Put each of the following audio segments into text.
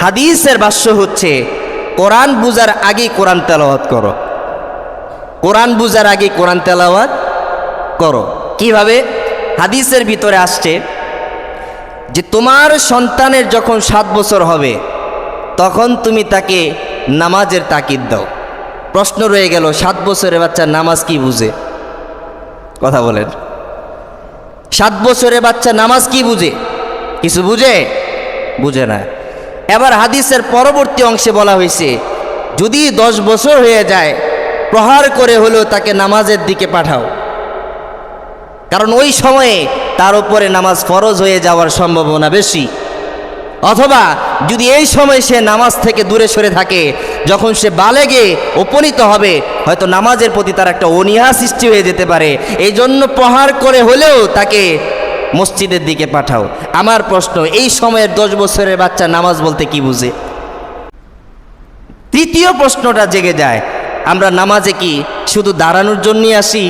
হাদিসের ভাষ্য হচ্ছে, কোরআন বুজার আগে কোরআন তেলাওয়াত করো। কোরআন বুজার আগে কোরআন তেলাওয়াত করো। কীভাবে? হাদিসের ভিতরে আসছে যে তোমার সন্তানের যখন সাত বছর হবে, তখন তুমি তাকে নামাজের তাকিদ দাও। প্রশ্ন রয়ে গেল, সাত বছরের বাচ্চা নামাজ কি বুঝে? কথা বলেন। সাত বছরের বাচ্চা নামাজ কি বুঝে? কিছু বুঝে? বুঝে না। এবার হাদিসের পরবর্তী অংশে বলা হয়েছে, যদি দশ বছর হয়ে যায়, প্রহার করে হলেও তাকে নামাজের দিকে পাঠাও। কারণ ওই সময়ে তার উপরে নামাজ ফরজ হয়ে যাওয়ার সম্ভাবনা বেশি। অথবা যদি এই সময় সে নামাজ থেকে দূরে সরে থাকে, যখন সে বালেগে উপনীত হবে, হয়তো নামাজের প্রতি তার একটা অনীহা সৃষ্টি হয়ে যেতে পারে। এই জন্য প্রহার করে হলেও তাকে মসজিদের দিকে পাঠাও। আমার প্রশ্ন, এই সময়ের দশ বছরের বাচ্চা নামাজ বলতে কি বুঝে? তৃতীয় প্রশ্নটা জেগে যায়, আমরা নামাজে কি শুধু দাঁড়ানোর জন্যই আসি?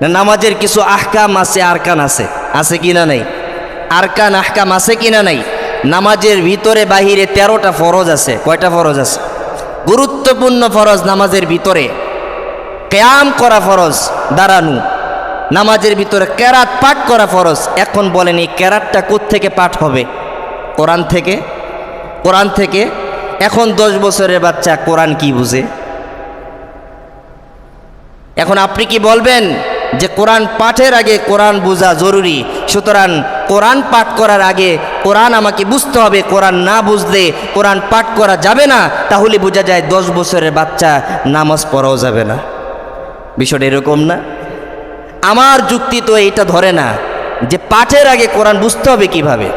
না নামাজের কিছু আহকাম আছে, আরকান আছে? আছে কি না নাই? আরকান, আহকাম আছে কি না নাই? নামাজের ভিতরে, বাহিরে তেরোটা ফরজ আছে, কয়টা ফরজ আছে? গুরুত্বপূর্ণ ফরজ নামাজের ভিতরে। কেয়াম করা ফরজ, দাঁড়ানো। নামাজের ভিতরে কেরাত পাঠ করা ফরজ। এখন বলেন এই কেরাতটা থেকে পাঠ হবে? কোরআন থেকে? কোরআন থেকে? এখন দশ বছরের বাচ্চা, কোরআন কি বুঝে? এখন আপনি কি বলবেন যে কোরআন পাঠের আগে কোরআন বোঝা জরুরি? সুতরাং কোরআন পাঠ করার আগে কোরআন আমাকে বুঝতে হবে, কোরআন না বুঝলে কোরআন পাঠ করা যাবে না, তাহলে বোঝা যায় দশ বছরের বাচ্চা নামাজ পড়াও যাবে না। বিষয়টা এরকম না। আমার যুক্তি তো এটা ধরে না যে পাঠের আগে কোরআন বুঝতে হবে কীভাবে।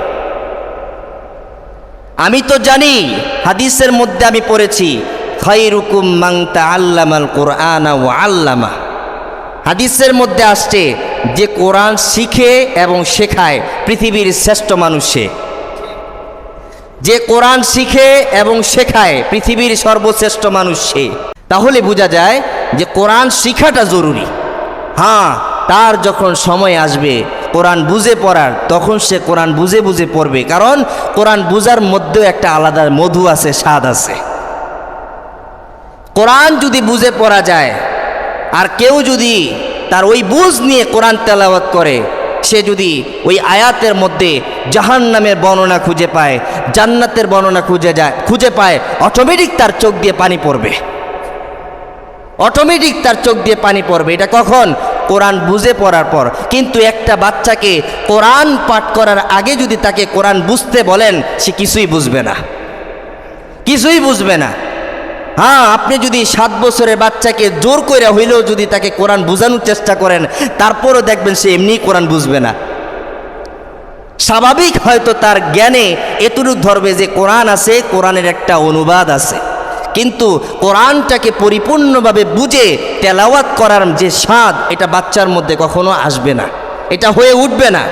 আমি তো জানি, হাদিসের মধ্যে আমি পড়েছি খৈরুকুম মাংতা আল্লামাল কোরআন ও আল্লামা। হাদিসের মধ্যে আসছে যে কোরআন শিখে এবং শেখায় পৃথিবীর শ্রেষ্ঠ মানুষে। যে কোরআন শিখে এবং শেখায় পৃথিবীর সর্বশ্রেষ্ঠ মানুষ। সে তাহলে বোঝা যায় যে কোরআন শিখাটা জরুরি। হ্যাঁ তার যখন সময় আসবে, কোরআন বুঝে পড়ার, তখন সে কোরআন বুঝে বুঝে পড়বে। কারণ কোরআন বুঝার মধ্যেও একটা আলাদা মধু আছে, স্বাদ আছে। কোরআন যদি বুঝে পড়া যায়, আর কেউ যদি তার ওই বুঝ নিয়ে কোরআন তেলাওয়াত করে, সে যদি ওই আয়াতের মধ্যে জাহান নামের বর্ণনা খুঁজে পায়, জান্নাতের বর্ণনা খুঁজে যায়, খুঁজে পায় অটোমেটিক তার চোখ দিয়ে পানি পড়বে। অটোমেটিক তার চোখ দিয়ে পানি পড়বে। এটা কখন? কোরআন বুঝে পড়ার পর, কিন্তু একটা বাচ্চাকে কোরআন পাঠ করার আগে যদি তাকে কোরআন বুঝতে বলেন, সে কিছুই বুঝবে না। কিছুই বুঝবে না। হ্যাঁ আপনি যদি সাত বছরের বাচ্চাকে জোর করে হইলেও যদি তাকে কোরআন বোঝানোর চেষ্টা করেন, তারপরও দেখবেন সে এমনি কোরআন বুঝবে না। স্বাভাবিক হয়তো তার জ্ঞানে এতটুক ধরবে যে কোরআন আছে, কোরআনের একটা অনুবাদ আছে। কিন্তু কোরআনটাকে পরিপূর্ণভাবে বুঝে তেলাওয়াত করার যে স্বাদ, এটা বাচ্চার মধ্যে কখনো আসবে না। এটা হয়ে উঠবে না।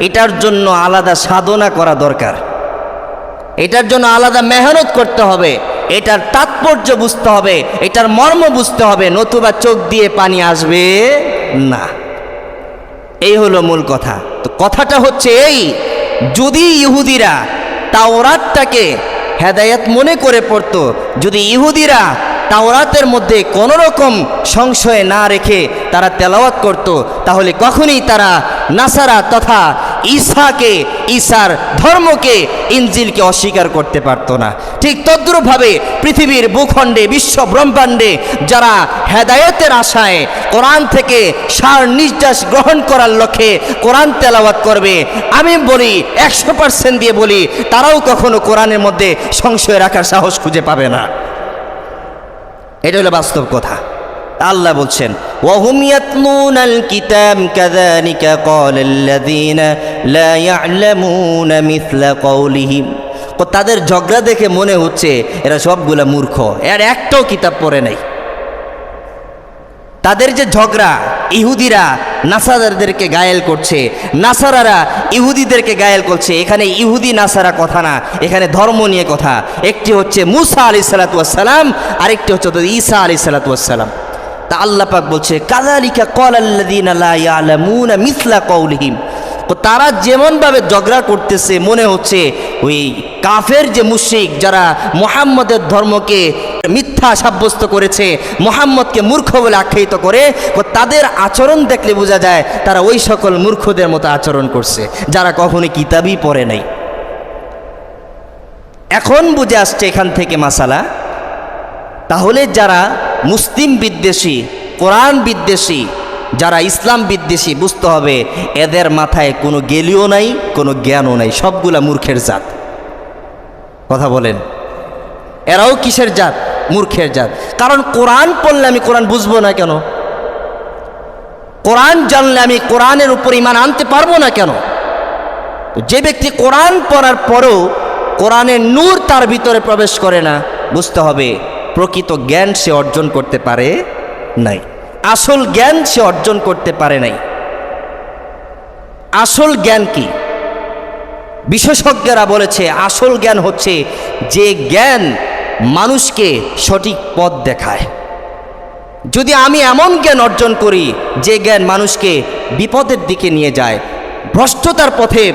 এটার জন্য আলাদা সাধনা করা দরকার। এটার জন্য আলাদা মেহনত করতে হবে। এটার তাৎপর্য বুঝতে হবে। এটার মর্ম বুঝতে হবে। নতুবা চোখ দিয়ে পানি আসবে না। এই হলো মূল কথা। তো কথাটা হচ্ছে এই, যদি ইহুদিরা তাওরাতটাকে হেদায়াত মনে করে পড়ত। যদি ইহুদিরা তাওরাতের মধ্যে কোনো রকম সংশয় না রেখে তারা তেলাওয়াত করত, তাহলে কখনই তারা নাসারা তথা ঈসাকে ঈসার ধর্মকে ইঞ্জিলকে অস্বীকার করতে পারতো না। ঠিক তদ্রুপভাবে পৃথিবীর ভূখণ্ডে, বিশ্ব ব্রহ্মাণ্ডে যারা হেদায়েতের আশায় কোরআন থেকে সার নির্যাস গ্রহণ করার লক্ষ্যে কোরআন তেলাওয়াত করবে, আমি বলি একশো পার্সেন্ট দিয়ে বলি, তারাও কখনো কোরআনের মধ্যে সংশয় রাখার সাহস খুঁজে পাবে না। এটা হলো বাস্তব কথা। আল্লাহ বলছেন وهم يتلون الكتاب كذلك قال الذين لا يعلمون مثل قولهم তো তাদের ঝগড়া দেখে মনে হচ্ছে এরা সবগুলা মূর্খ এর একটাও কিতাব পড়ে নাই তাদের যে ঝগড়া ইহুদিরা নাসারাদেরকে গায়েল করছে নাসারারা ইহুদিদেরকে গায়েল করছে এখানে ইহুদি নাসারা কথা না এখানে ধর্ম নিয়ে কথা একটি হচ্ছে মুসা আলি সালাতাম আরেকটি হচ্ছে তো ঈসা আলি সালাতাম তা আল্লাহ পাক বলছে কাদালিকা কল আল্লাদিন মিসলা কৌলহিম তারা যেমনভাবে ঝগড়া করতেছে, মনে হচ্ছে ওই কাফের যে মুশরিক যারা মোহাম্মদের ধর্মকে মিথ্যা সাব্যস্ত করেছে, মোহাম্মদকে মূর্খ বলে আখ্যায়িত করে তাদের আচরণ দেখলে বোঝা যায় তারা ওই সকল মূর্খদের মতো আচরণ করছে, যারা কখনো কিতাবই পড়ে নাই। এখন বুঝে আসছে এখান থেকে মাসালা। তাহলে যারা মুসলিম বিদ্বেষী, কোরআন বিদ্বেষী, যারা ইসলাম বিদ্বেষী, বুঝতে হবে এদের মাথায় কোনো গেলিও নাই, কোনো জ্ঞানও নাই, সবগুলা মূর্খের জাত। কথা বলেন। এরাও কিসের জাত? মূর্খের জাত। কারণ কোরআন পড়লে আমি কোরআন বুঝব না কেন? কোরআন জানলে আমি কোরআনের উপর ইমান আনতে পারব না কেন? যে ব্যক্তি কোরআন পড়ার পরেও কোরআনের নূর তার ভিতরে প্রবেশ করে না, বুঝতে হবে প্রকৃত জ্ঞান সে অর্জন করতে পারে নাই। আসল জ্ঞান সে অর্জন করতে পারে নাই। আসল জ্ঞান কি? বিশেষজ্ঞরা বলেছে, আসল জ্ঞান হচ্ছে যে জ্ঞান মানুষকে সঠিক পথ দেখায়। যদি আমি এমন জ্ঞান অর্জন করি, যে জ্ঞান মানুষকে বিপদের দিকে নিয়ে যায়, ভ্রষ্টতার পথে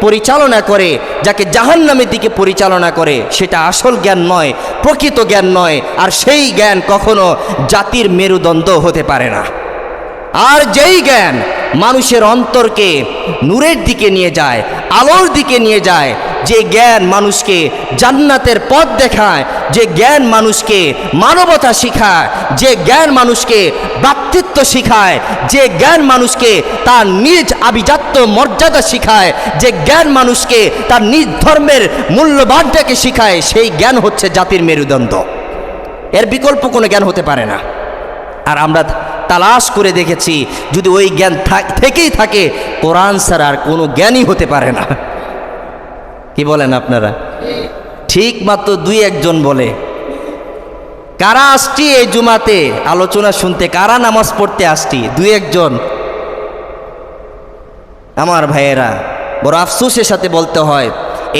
পরিচালনা করে, যাকে জাহান্নামের দিকে পরিচালনা করে, সেটা আসল জ্ঞান নয়, প্রকৃত জ্ঞান নয়, আর সেই জ্ঞান কখনো জাতির মেরুদণ্ড হতে পারে না। আর যেই জ্ঞান মানুষের অন্তরকে নূরের দিকে নিয়ে যায়, আলোর দিকে নিয়ে যায়, যে জ্ঞান মানুষকে জান্নাতের পথ দেখায়, যে জ্ঞান মানুষকে মানবতা শিখায়, যে জ্ঞান মানুষকে ব্যক্তিত্ব শিখায়, যে জ্ঞান মানুষকে তার নিজ আভিজাত্য মর্যাদা শিখায়, যে জ্ঞান মানুষকে তার নিজ ধর্মের মূল্যবানটাকে শিখায়, সেই জ্ঞান হচ্ছে জাতির মেরুদণ্ড। এর বিকল্প কোনো জ্ঞান হতে পারে না। আর আমরা তালাশ করে দেখেছি, যদি ওই জ্ঞান থাক- থেকেই থাকে, কোরআন ছাড়া আর কোনো জ্ঞানই হতে পারে না। কি বলেন আপনারা? ঠিক মাত্র দুই একজন বলে, কারা আসছি এই জুমাতে? আলোচনা শুনতে কারা নামাজ পড়তে আসছি? দুই একজন, আমার ভাইয়েরা, বড় আফসোসের সাথে বলতে হয়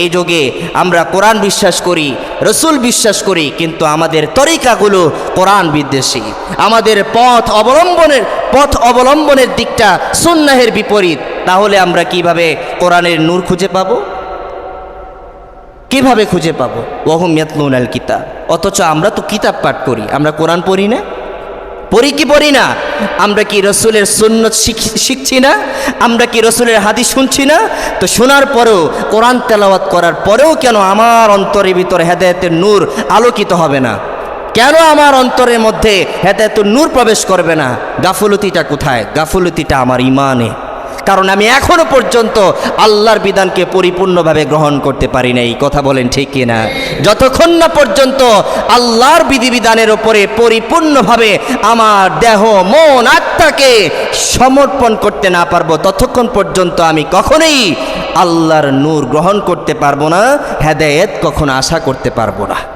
এই যুগে আমরা কোরআন বিশ্বাস করি, রসুল বিশ্বাস করি, কিন্তু আমাদের তরিকাগুলো কোরআন বিদ্বেষী। আমাদের পথ অবলম্বনের পথ অবলম্বনের দিকটা সুন্নাহের বিপরীত। তাহলে আমরা কীভাবে কোরআনের নূর খুঁজে পাবো? কীভাবে খুঁজে পাবো? ওহম ইয়াতলুন আল কিতাব। অথচ আমরা তো কিতাব পাঠ করি, আমরা কোরআন পড়ি না। পড়ি কি পড়ি না? আমরা কি রসুলের সুন্নত শিখ- শিখছি না? আমরা কি রসুলের হাদিস শুনছি না? তো শোনার পরেও, কোরআন তেলাওয়াত করার পরেও কেন আমার অন্তরের ভিতরে হেদায়তের নূর আলোকিত হবে না? কেন আমার অন্তরের মধ্যে হেদায়তের নূর প্রবেশ করবে না? গাফলতিটা কোথায়? গাফলতিটা আমার ইমানে। কারণ আমি এখনও পর্যন্ত আল্লাহর বিধানকে পরিপূর্ণভাবে গ্রহণ করতে পারি নাই। কথা বলেন ঠিক কিনা? যতক্ষণ না পর্যন্ত আল্লাহর বিধিবিধানের ওপরে পরিপূর্ণভাবে আমার দেহ, মন, আত্মাকে সমর্পণ করতে না পারব, ততক্ষণ পর্যন্ত আমি কখনোই আল্লাহর নূর গ্রহণ করতে পারব না, হেদায়েত কখনো আশা করতে পারব না।